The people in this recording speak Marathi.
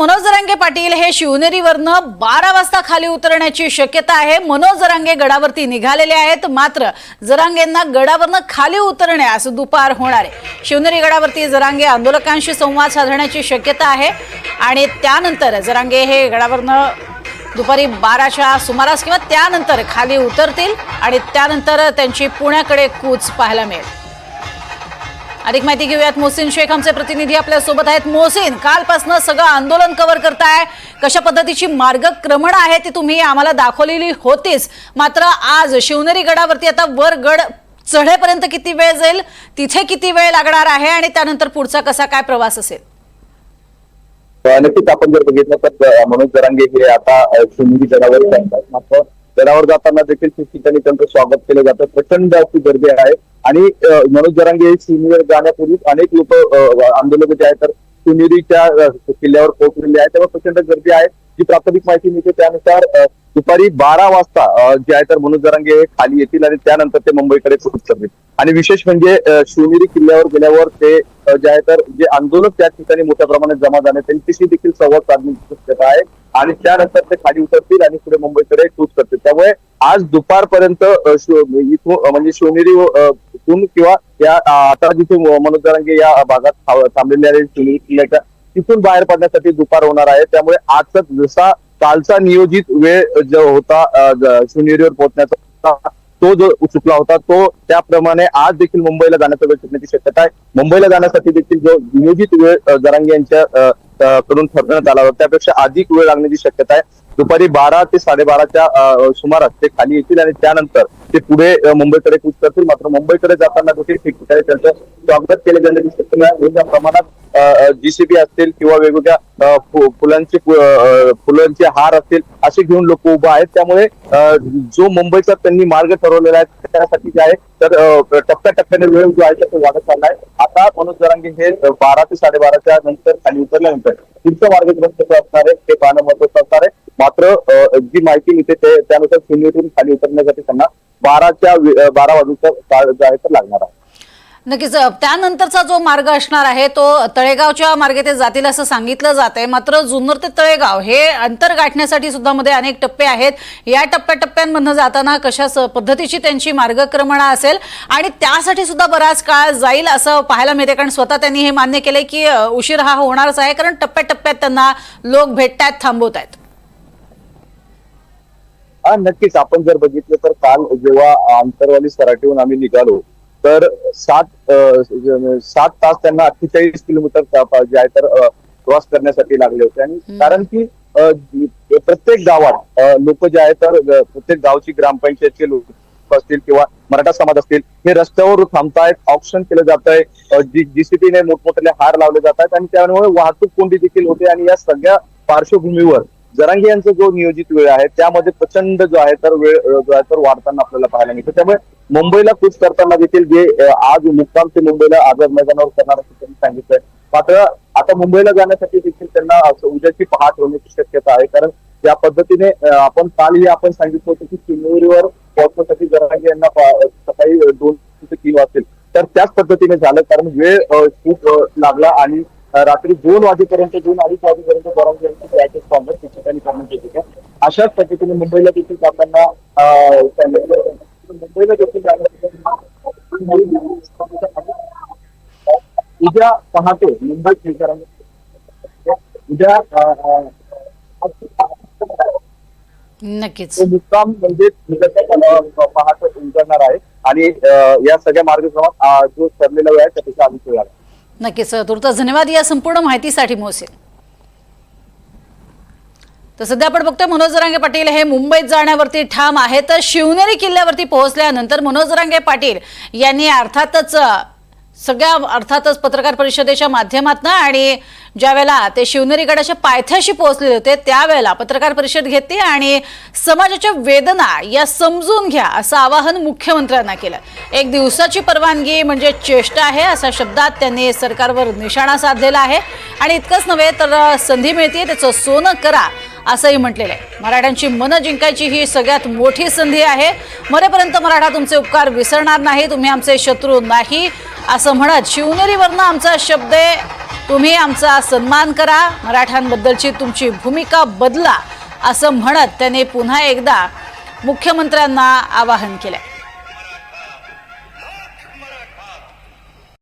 मनोज जरांगे पाटील हे शिवनेरीवरनं बारा वाजता खाली उतरण्याची शक्यता आहे. मनोज जरांगे गडावरती निघालेले आहेत. मात्र जरांगेंना गडावरनं खाली उतरण्यास दुपार होणार आहे. शिवनेरी गडावरती जरांगे आंदोलकांशी संवाद साधण्याची शक्यता आहे. आणि त्यानंतर जरांगे हे गडावरनं दुपारी बाराच्या सुमारास किंवा त्यानंतर खाली उतरतील आणि त्यानंतर त्यांची पुण्याकडे कूच पाहायला मिळेल. अधिक माहिती घेऊयात. मोहसिन शेख आमचे प्रतिनिधी आपल्यासोबत आहेत. मोहसिन कालपासून सगळं आंदोलन कव्हर करताय. कशा पद्धतीची मार्गक्रमण आहे ती तुम्ही आम्हाला दाखवलेली होतीच. मात्र आज शिवनेरी गडावरती आता वर गड चढेपर्यंत किती वेळ जाईल? तिथे किती वेळ लागणार आहे? आणि त्यानंतर पुढचा कसा काय प्रवास असेल? नक्कीच आपण जर बघितलं तर मनोज जरांगे हे आता शिवनेरी गडावर मात्र गडावर जाताना देखील ठिकठिकाणी त्यांचं स्वागत केलं जातं. प्रचंड अशी गर्दी आहे. आणि मनोज जरांगे हे शिवनेरीवर जाण्यापूर्वी अनेक लोक आंदोलक जे आहेत तर सुनेरीच्या किल्ल्यावर पोहोचलेले आहेत. तेव्हा प्रचंड गर्दी आहे. जी प्राथमिक माहिती मिळते त्यानुसार दुपारी बारा वाजता जे आहे तर मनोज जरांगे हे खाली येतील आणि त्यानंतर ते मुंबईकडे पोहोच करतील आणि विशेष म्हणजे शिवनेरी किल्ल्यावर गेल्यावर ते जे आहे तर जे आंदोलक त्या ठिकाणी मोठ्या प्रमाणात जमा झाले त्यांच्याशी देखील संवाद साधण्याची शक्यता आहे. आणि त्यानंतर ते खाली उतरतील आणि पुढे मुंबईकडे कूच करतील. त्यामुळे आज दुपारपर्यंत इथून म्हणजे शिवनेरी किंवा या आता जिथे मनोज जरांगे या भागात थांबलेले आहेत शिवनेरी किल्ल्याच्या तिथून बाहेर पडण्यासाठी दुपार होणार आहे. त्यामुळे आजचा जसा कालचा नियोजित वेळ जो होता शिवनेरीवर पोहोचण्याचा तो जो चुकला होता तो त्याप्रमाणे आज देखील मुंबईला जाण्याचा वेळ चुकण्याची शक्यता आहे. मुंबईला जाण्यासाठी देखील जो नियोजित वेळ जरांगे यांच्या कडून ठरवण्यात आला होता त्यापेक्षा अधिक वेळ लागण्याची शक्यता आहे. दुपारी बारा ते साडेबाराच्या सुमारास ते खाली येतील आणि त्यानंतर ते पुढे मुंबईकडे कूच करतील मात्र मुंबईकडे जाताना देखील ठिकठिकाणी त्यांचं स्वागत केले जाण्याची शक्यता आहे. मोठ्या प्रमाणात जीसीबी असतील किंवा वेगवेगळ्या फुलांचे फुलांचे हार असतील असे घेऊन लोक उभं आहेत. त्यामुळे जो मुंबईचा त्यांनी मार्ग ठरवलेला आहे त्यासाठी जे आहे तर टप्प्याटप्प्याने वेळ जो आहे तो वाढत चाललाय. आता मनोज जरांगे हे बारा ते साडेबाराच्या नंतर खाली उतरल्यानंतर पुढचं मार्गक्रम कसं असणार आहे ते पाहणं महत्वाचं असणार आहे. मात्र जी माहिती मिळते ते त्यानुसार शून्यतून खाली उतरण्यासाठी त्यांना बाराच्या बारा वाजूचा काळ जो आहे तर लागणार आहे. नक्कीच त्यानंतरचा जो मार्ग असणार आहे तो तळेगावच्या मार्गे ते जातील असं सांगितलं जात आहे. मात्र जुन्नर ते तळेगाव हे अंतर गाठण्यासाठी सुद्धा मध्ये अनेक टप्पे आहेत. या टप्प्याटप्प्यांमधनं जाताना कशा पद्धतीची त्यांची मार्गक्रमणा असेल आणि त्यासाठी सुद्धा बराच काळ जाईल असं पाहायला मिळते कारण स्वतः त्यांनी हे मान्य केलंय की उशीर हा होणारच आहे. कारण टप्प्याटप्प्यात त्यांना लोक भेटतायत थांबवत आहेत हा नक्कीच. आपण जर बघितलं तर काल जेव्हा आंतरवाली सराटीहून आम्ही निघालो तर सात सात तास त्यांना अठ्ठेचाळीस किलोमीटर जे आहे तर क्रॉस करण्यासाठी लागले होते. आणि कारण की प्रत्येक गावात लोक जे आहेत तर प्रत्येक गावची ग्रामपंचायतचे लोक असतील किंवा मराठा समाज असतील हे रस्त्यावर थांबतायत ऑप्शन केलं जात आहे जीसीपीने मोठमोठे हार लावले जात आहेत आणि त्यामुळे वाहतूक कोंडी देखील होते आणि या सगळ्या पार्श्वभूमीवर जरांगे यांचा जो नियोजित वेळ आहे त्यामध्ये प्रचंड जो आहे तर वेळ जो आहे तर वाढताना आपल्याला पाहायला मिळतो. त्यामुळे मुंबईला कूच करताना देखील जे आज मुक्काम ते मुंबईला आझाद मैदानावर करणार असं त्यांनी सांगितलंय. मात्र आता मुंबईला जाण्यासाठी देखील त्यांना उद्याची पहाट होण्याची शक्यता आहे. कारण ज्या पद्धतीने आपण कालही आपण सांगितलं होतं की शिवनेरीवर पोहोचण्यासाठी जरांगे यांना सकाळी दोन किलो असेल तर त्याच पद्धतीने झालं. कारण वेळ खूप लागला आणि रात्री दोन वाजेपर्यंत दोन अडीच वाजेपर्यंत जरांगे यांची त्याचे स्वागत त्या ठिकाणी करण्यात येते अशाच पद्धतीने मुंबईला देखील जाताना मुंबईला देखील जाण्यासाठी उद्या पहाटे मुंबई ठिकाणी उद्या नक्कीच. तो मुक्काम म्हणजे पहाटे उजळणार आहे. आणि या सगळ्या मार्गक्रमात जो ठरलेला वेळ आहे त्यापेक्षा आहे नक्कीच तुर्तास धन्यवाद या संपूर्ण माहितीसाठी मोहसिन. तर सध्या आपण बघतोय मनोज जरांगे पाटील हे मुंबईत जाण्यावरती ठाम आहे तर शिवनेरी किल्ल्यावरती पोहोचल्यानंतर मनोज जरांगे पाटील यांनी अर्थातच सगळ्या अर्थातच पत्रकार परिषदेच्या माध्यमातून आणि ज्यावेळेला ते शिवनेरी गडाच्या पायथ्याशी पोहोचले होते त्यावेळेला पत्रकार परिषद घेतली आणि समाजाच्या वेदना या समजून घ्या असं आवाहन मुख्यमंत्र्यांना केलं. एक दिवसाची परवानगी म्हणजे चेष्टा आहे अशा शब्दात त्यांनी सरकारवर निशाणा साधलेला आहे. आणि इतकंच नव्हे तर संधी मिळते त्याचं सोनं करा असंही म्हटलेलं आहे. मराठ्यांची मनं जिंकायची ही सगळ्यात मोठी संधी आहे. मरेपर्यंत मराठा तुमचे उपकार विसरणार नाही तुम्ही आमचे शत्रू नाही असं म्हणत शिवनेरीवरनं आमचा शब्द आहे. तुम्ही आमचा सन्मान करा. मराठ्यांबद्दलची तुमची भूमिका बदला असं म्हणत त्याने पुन्हा एकदा मुख्यमंत्र्यांना आवाहन केलंय.